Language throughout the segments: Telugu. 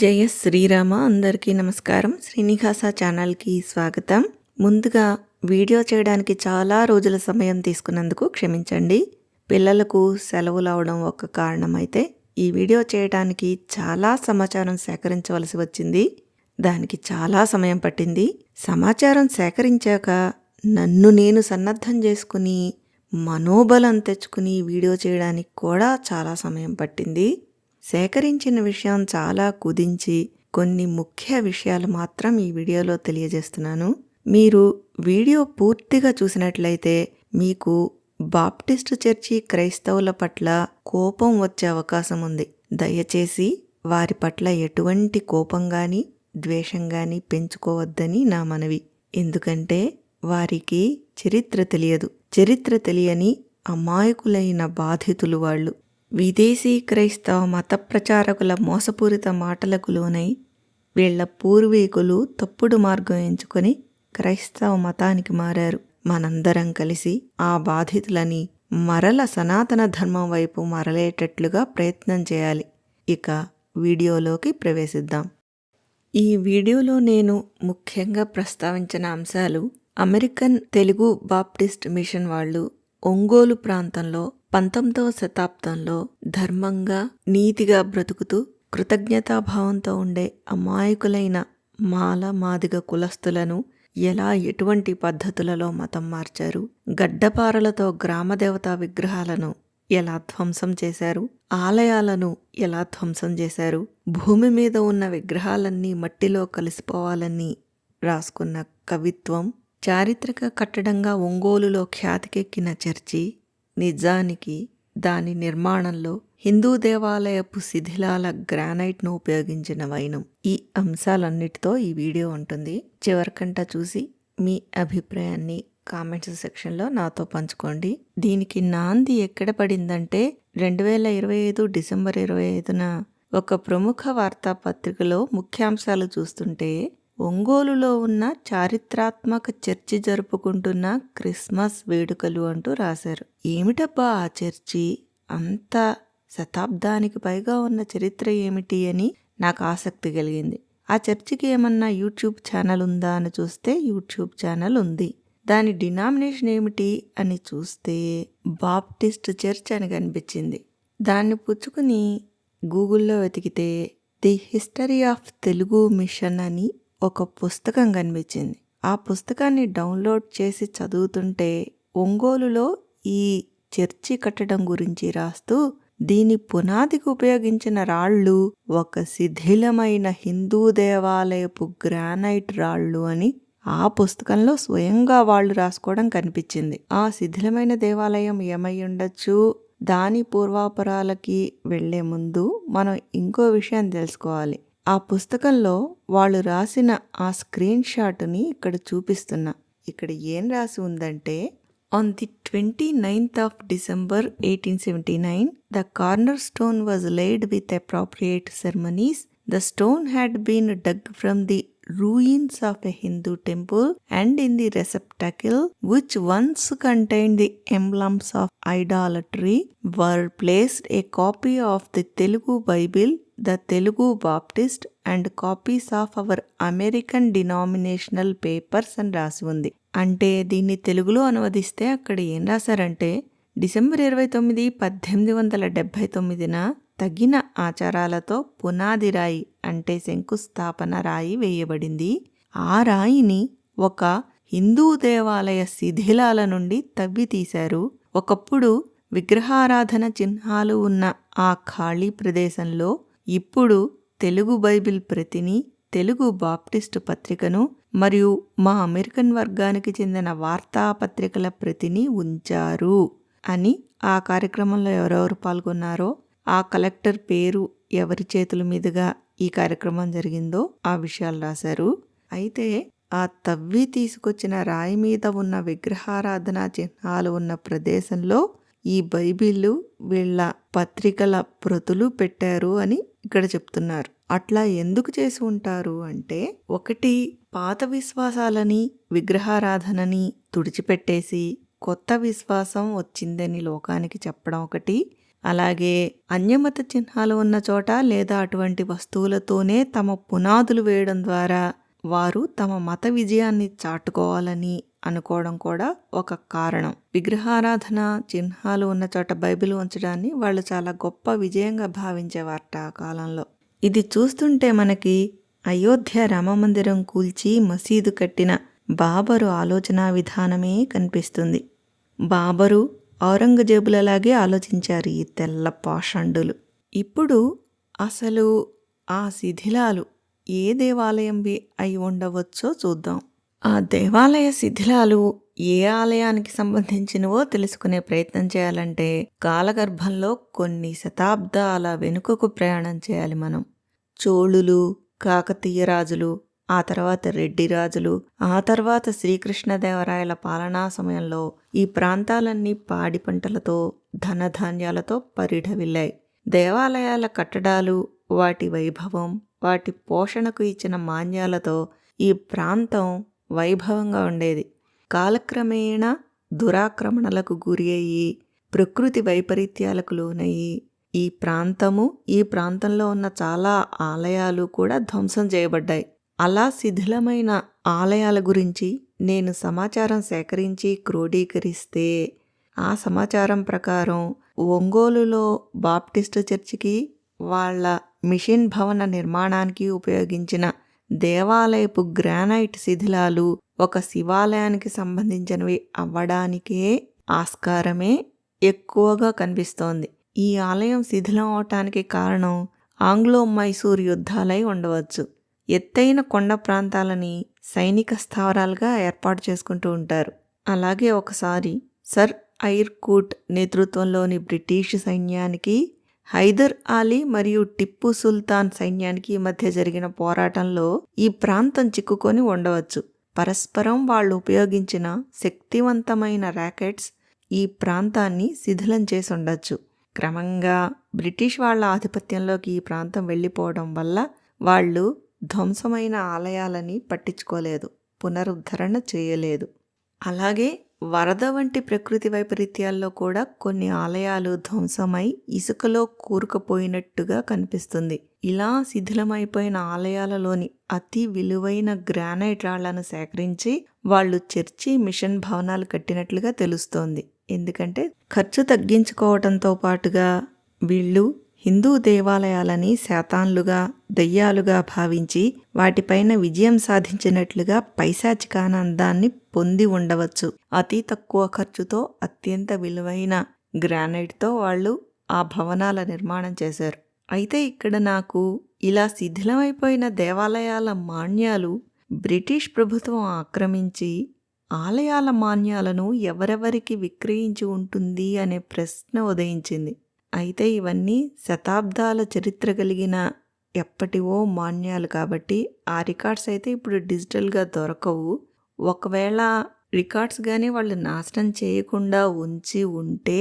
జయ శ్రీరామ అందరికీ నమస్కారం. శ్రీనివాస ఛానల్కి స్వాగతం. ముందుగా వీడియో చేయడానికి చాలా రోజుల సమయం తీసుకున్నందుకు క్షమించండి. పిల్లలకు సెలవులు అవడం ఒక కారణం అయితే ఈ వీడియో చేయడానికి చాలా సమాచారం సేకరించవలసి వచ్చింది. దానికి చాలా సమయం పట్టింది. సమాచారం సేకరించాక నన్ను నేను సన్నద్ధం చేసుకుని మనోబలం తెచ్చుకుని వీడియో చేయడానికి కూడా చాలా సమయం పట్టింది. సేకరించిన విషయం చాలా కుదించి కొన్ని ముఖ్య విషయాలు మాత్రం ఈ వీడియోలో తెలియజేస్తున్నాను. మీరు వీడియో పూర్తిగా చూసినట్లయితే మీకు బాప్టిస్ట్ చర్చి క్రైస్తవుల పట్ల కోపం వచ్చే అవకాశం ఉంది. దయచేసి వారి పట్ల ఎటువంటి కోపం గాని ద్వేషం గాని పెంచుకోవద్దని నా మనవి. ఎందుకంటే వారికి చరిత్ర తెలియదు. చరిత్ర తెలియని అమాయకులైన బాధితులు వాళ్ళు. విదేశీ క్రైస్తవ మత ప్రచారకుల మోసపూరిత మాటలకు లోనై వీళ్ళ పూర్వీకులు తప్పుడు మార్గం ఎంచుకొని క్రైస్తవ మతానికి మారారు. మనందరం కలిసి ఆ బాధితులని మరల సనాతన ధర్మం వైపు మరలేటట్లుగా ప్రయత్నం చేయాలి. ఇక వీడియోలోకి ప్రవేశిద్దాం. ఈ వీడియోలో నేను ముఖ్యంగా ప్రస్తావించిన అంశాలు అమెరికన్ తెలుగు బాప్టిస్ట్ మిషన్ వాళ్ళు ఒంగోలు ప్రాంతంలో పంతొమ్మిదవ శతాబ్దంలో ధర్మంగా నీతిగా బ్రతుకుతూ కృతజ్ఞతాభావంతో ఉండే అమాయకులైన మాల మాదిగ కులస్తులను ఎలా ఎటువంటి పద్ధతులలో మతం మార్చారు? గడ్డపారలతో గ్రామదేవతా విగ్రహాలను ఎలా ధ్వంసం చేశారు? ఆలయాలను ఎలా ధ్వంసం చేశారు? భూమి మీద ఉన్న విగ్రహాలన్నీ మట్టిలో కలిసిపోవాలని రాసుకున్న కవిత్వం చారిత్రక కట్టడంగా ఒంగోలులో ఖ్యాతికెక్కిన చర్చి నిజానికి దాని నిర్మాణంలో హిందూ దేవాలయపు శిథిలాల గ్రానైట్ను ఉపయోగించిన వైనం. ఈ అంశాలన్నిటితో ఈ వీడియో ఉంటుంది. చివరికంట చూసి మీ అభిప్రాయాన్ని కామెంట్స్ సెక్షన్లో నాతో పంచుకోండి. దీనికి నాంది ఎక్కడ పడిందంటే రెండు వేల ఇరవై ఐదు డిసెంబర్ ఇరవై ఐదున ఒక ప్రముఖ వార్తాపత్రికలో ముఖ్యాంశాలు చూస్తుంటే ఒంగోలులో ఉన్న చారిత్రాత్మక చర్చి జరుపుకుంటున్న క్రిస్మస్ వేడుకలు అంటూ రాశారు. ఏమిటబ్బా ఆ చర్చి? అంత శతాబ్దానికి పైగా ఉన్న చరిత్ర ఏమిటి అని నాకు ఆసక్తి కలిగింది. ఆ చర్చికి ఏమన్నా యూట్యూబ్ ఛానల్ ఉందా అని చూస్తే యూట్యూబ్ ఛానల్ ఉంది. దాని డినామినేషన్ ఏమిటి అని చూస్తే బాప్టిస్ట్ చర్చ్ అని కనిపించింది. దాన్ని పుచ్చుకుని గూగుల్లో వెతికితే the history of Telugu mission అని ఒక పుస్తకం కనిపించింది. ఆ పుస్తకాన్ని డౌన్లోడ్ చేసి చదువుతుంటే ఒంగోలులో ఈ చర్చి కట్టడం గురించి రాస్తూ దీని పునాదికి ఉపయోగించిన రాళ్ళు ఒక శిథిలమైన హిందూ దేవాలయపు గ్రానైట్ రాళ్ళు అని ఆ పుస్తకంలో స్వయంగా వాళ్ళు రాసుకోవడం కనిపించింది. ఆ శిథిలమైన దేవాలయం ఏమై ఉండొచ్చు? దాని పూర్వాపరాలకి వెళ్ళే ముందు మనం ఇంకో విషయం తెలుసుకోవాలి. ఆ పుస్తకంలో వాళ్ళు రాసిన ఆ స్క్రీన్ షాట్ని ఇక్కడ చూపిస్తున్నా. ఇక్కడ ఏం రాసి ఉందంటే on the twenty ninth of December eighteen seventy nine the corner stone was laid with appropriate ceremonies the stone had been dug from the ruins of a Hindu temple and in the receptacle which once contained the emblems of idolatry were placed a copy of the Telugu Bible the Telugu Baptist and copies of our American denominational papers అని రాసి ఉంది అంటే దీన్ని తెలుగులో అనువదిస్తే అక్కడ ఏం రాశారంటే డిసెంబర్ ఇరవై తొమ్మిది పద్దెనిమిది వందల డెబ్భై తొమ్మిదిన తగిన ఆచారాలతో పునాది రాయి అంటే శంకుస్థాపన రాయి వేయబడింది. ఆ రాయిని ఒక హిందూ దేవాలయ శిథిలాల నుండి తవ్వి తీశారు. ఒకప్పుడు విగ్రహారాధన చిహ్నాలు ఉన్న ఆ ఖాళీ ప్రదేశంలో ఇప్పుడు తెలుగు బైబిల్ ప్రతిని తెలుగు బాప్టిస్టు పత్రికను మరియు మా అమెరికన్ వర్గానికి చెందిన వార్తాపత్రికల ప్రతిని ఉంచారు అని ఆ కార్యక్రమంలో ఎవరెవరు పాల్గొన్నారో ఆ కలెక్టర్ పేరు ఎవరి చేతుల మీదుగా ఈ కార్యక్రమం జరిగిందో ఆ విషయాలు రాశారు. అయితే ఆ తవ్వి తీసుకొచ్చిన రాయి మీద ఉన్న విగ్రహారాధన చిహ్నాలు ఉన్న ప్రదేశంలో ఈ బైబిళ్ళు వీళ్ళ పత్రికల ప్రతులు పెట్టారు అని ఇక్కడ చెప్తున్నారు. అట్లా ఎందుకు చేసి ఉంటారు అంటే ఒకటి పాత విశ్వాసాలని విగ్రహారాధనని తుడిచిపెట్టేసి కొత్త విశ్వాసం వచ్చిందని లోకానికి చెప్పడం ఒకటి. అలాగే అన్యమత చిహ్నాలు ఉన్న చోట లేదా అటువంటి వస్తువులతోనే తమ పునాదులు వేయడం ద్వారా వారు తమ మత విజయాన్ని చాటుకోవాలని అనుకోవడం కూడా ఒక కారణం. విగ్రహారాధన చిహ్నాలు ఉన్న చోట బైబిల్ ఉంచడాన్ని వాళ్ళు చాలా గొప్ప విజయంగా భావించేవారట ఆ కాలంలో. ఇది చూస్తుంటే మనకి అయోధ్య రామమందిరం కూల్చి మసీదు కట్టిన బాబరు ఆలోచన విధానమే కనిపిస్తుంది. బాబరు ఔరంగజేబులలాగే ఆలోచించారు ఈ తెల్ల పాషండులు. ఇప్పుడు అసలు ఆ శిథిలాలు ఏ దేవాలయంవి అయి ఉండవచ్చో చూద్దాం. ఆ దేవాలయ శిథిలాలు ఏ ఆలయానికి సంబంధించినవో తెలుసుకునే ప్రయత్నం చేయాలంటే కాలగర్భంలో కొన్ని శతాబ్దాల వెనుకకు ప్రయాణం చేయాలి మనం. చోళులు కాకతీయ రాజులు ఆ తర్వాత రెడ్డి రాజులు ఆ తర్వాత శ్రీకృష్ణదేవరాయల పాలనా సమయంలో ఈ ప్రాంతాలన్నీ పాడి పంటలతో ధనధాన్యాలతో పరిఢవిల్లాయి దేవాలయాల కట్టడాలు వాటి వైభవం వాటి పోషణకు ఇచ్చిన మాన్యాలతో ఈ ప్రాంతం వైభవంగా ఉండేది. కాలక్రమేణా దురాక్రమణలకు గురి అయ్యి ప్రకృతి వైపరీత్యాలకు లోనయ్యి ఈ ప్రాంతము ఈ ప్రాంతంలో ఉన్న చాలా ఆలయాలు కూడా ధ్వంసం చేయబడ్డాయి. అలా శిథిలమైన ఆలయాల గురించి నేను సమాచారం సేకరించి క్రోడీకరిస్తే ఆ సమాచారం ప్రకారం ఒంగోలులో బాప్టిస్ట్ చర్చికి వాళ్ళ మిషన్ భవన నిర్మాణానికి ఉపయోగించిన దేవాలయపు గ్రానైట్ శిథిలాలు ఒక శివాలయానికి సంబంధించినవి అవ్వడానికే ఆస్కారమే ఎక్కువగా కనిపిస్తోంది. ఈ ఆలయం శిథిలం అవటానికి కారణం ఆంగ్లో మైసూర్ యుద్ధాలై ఉండవచ్చు. ఎత్తైన కొండ ప్రాంతాలని సైనిక స్థావరాలుగా ఏర్పాటు చేసుకుంటూ ఉంటారు. అలాగే ఒకసారి సర్ ఐర్కూట్ నేతృత్వంలోని బ్రిటిష్ సైన్యానికి హైదర్ అలీ మరియు టిప్పు సుల్తాన్ సైన్యానికి మధ్య జరిగిన పోరాటంలో ఈ ప్రాంతం చిక్కుకొని ఉండవచ్చు. పరస్పరం వాళ్ళు ఉపయోగించిన శక్తివంతమైన ర్యాకెట్స్ ఈ ప్రాంతాన్ని శిథిలం చేసి ఉండొచ్చు క్రమంగా బ్రిటిష్ వాళ్ళ ఆధిపత్యంలోకి ఈ ప్రాంతం వెళ్ళిపోవడం వల్ల వాళ్ళు ధ్వంసమైన ఆలయాలని పట్టించుకోలేదు పునరుద్ధరణ చేయలేదు. అలాగే వరద వంటి ప్రకృతి వైపరీత్యాల్లో కూడా కొన్ని ఆలయాలు ధ్వంసమై ఇసుకలో కూరుకుపోయినట్టుగా కనిపిస్తుంది. ఇలా శిథిలమైపోయిన ఆలయాలలోని అతి విలువైన గ్రానైట్ రాళ్ళను సేకరించి వాళ్ళు చర్చి మిషన్ భవనాలు కట్టినట్లుగా తెలుస్తోంది. ఎందుకంటే ఖర్చు తగ్గించుకోవడంతో పాటుగా వీళ్ళు హిందూ దేవాలయాలని శాతాన్లుగా దెయ్యాలుగా భావించి వాటిపైన విజయం సాధించినట్లుగా పైశాచికానందాన్ని పొంది ఉండవచ్చు. అతి తక్కువ ఖర్చుతో అత్యంత విలువైన గ్రానైట్తో వాళ్ళు ఆ భవనాల నిర్మాణం చేశారు. అయితే ఇక్కడ నాకు ఇలా శిథిలమైపోయిన దేవాలయాల మాన్యాలు బ్రిటిష్ ప్రభుత్వం ఆక్రమించి ఆలయాల మాన్యాలను ఎవరెవరికి విక్రయించి ఉంటుంది అనే ప్రశ్న ఉదయించింది. అయితే ఇవన్నీ శతాబ్దాల చరిత్ర కలిగిన ఎప్పటివో మాన్యాలు కాబట్టి ఆ రికార్డ్స్ అయితే ఇప్పుడు డిజిటల్గా దొరకవు. ఒకవేళ రికార్డ్స్ కానీ వాళ్ళు నాశనం చేయకుండా ఉంచి ఉంటే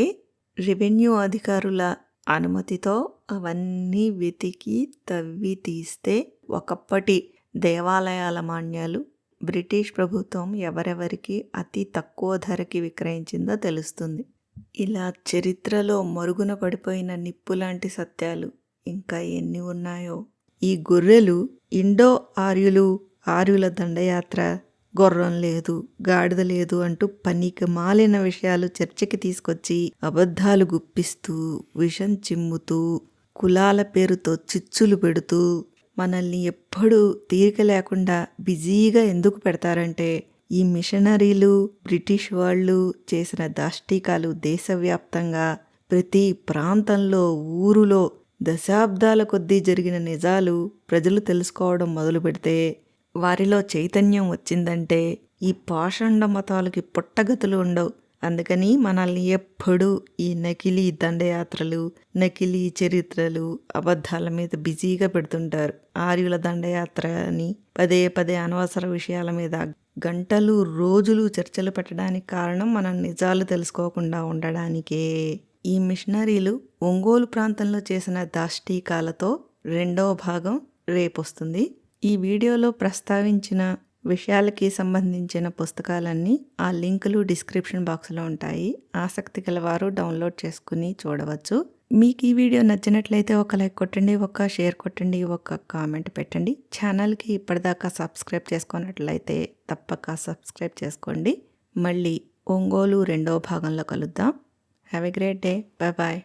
రెవెన్యూ అధికారుల అనుమతితో అవన్నీ వెతికి తవ్వి తీస్తే ఒకప్పటి దేవాలయాల మాన్యాలు బ్రిటిష్ ప్రభుత్వం ఎవరెవరికి అతి తక్కువ ధరకి విక్రయించిందో తెలుస్తుంది. ఇలా చరిత్రలో మరుగున పడిపోయిన నిప్పు లాంటి సత్యాలు ఇంకా ఎన్ని ఉన్నాయో. ఈ గొర్రెలు ఇండో ఆర్యులు ఆర్యుల దండయాత్ర గుర్రం లేదు గాడిద లేదు అంటూ పనికి మాలిన విషయాలు చర్చకి తీసుకొచ్చి అబద్ధాలు గుప్పిస్తూ విషం చిమ్ముతూ కులాల పేరుతో చిచ్చులు పెడుతూ మనల్ని ఎప్పుడూ తీరిక లేకుండా బిజీగా ఎందుకు పెడతారంటే ఈ మిషనరీలు బ్రిటిష్ వాళ్ళు చేసిన దాష్టీకాలు దేశవ్యాప్తంగా ప్రతి ప్రాంతంలో ఊరులో దశాబ్దాల కొద్దీ జరిగిన నిజాలు ప్రజలు తెలుసుకోవడం మొదలు పెడితే వారిలో చైతన్యం వచ్చిందంటే ఈ పాషండ మతాలకి పుట్టగతులు ఉండవు. అందుకని మనల్ని ఎప్పుడూ ఈ నకిలీ దండయాత్రలు నకిలీ చరిత్రలు అబద్ధాల మీద బిజీగా పెడుతుంటారు. ఆర్యుల దండయాత్ర అని పదే పదే అనవసర విషయాల మీద గంటలు రోజులు చర్చలు పెట్టడానికి కారణం మనం నిజాలు తెలుసుకోకుండా ఉండడానికే. ఈ మిషనరీలు ఒంగోలు ప్రాంతంలో చేసిన దాష్టీకాలతో రెండవ భాగం రేపొస్తుంది. ఈ వీడియోలో ప్రస్తావించిన విషయాలకి సంబంధించిన పుస్తకాలన్నీ ఆ లింకులు డిస్క్రిప్షన్ బాక్స్లో ఉంటాయి. ఆసక్తి గలవారు డౌన్లోడ్ చేసుకుని చూడవచ్చు. మీకు ఈ వీడియో నచ్చినట్లయితే ఒక లైక్ కొట్టండి ఒక షేర్ కొట్టండి ఒక కామెంట్ పెట్టండి. ఛానల్కి ఇప్పటిదాకా సబ్స్క్రైబ్ చేసుకున్నట్లయితే తప్పక సబ్స్క్రైబ్ చేసుకోండి. మళ్ళీ ఒంగోలు రెండవ భాగంలో కలుద్దాం. Have a great day bye bye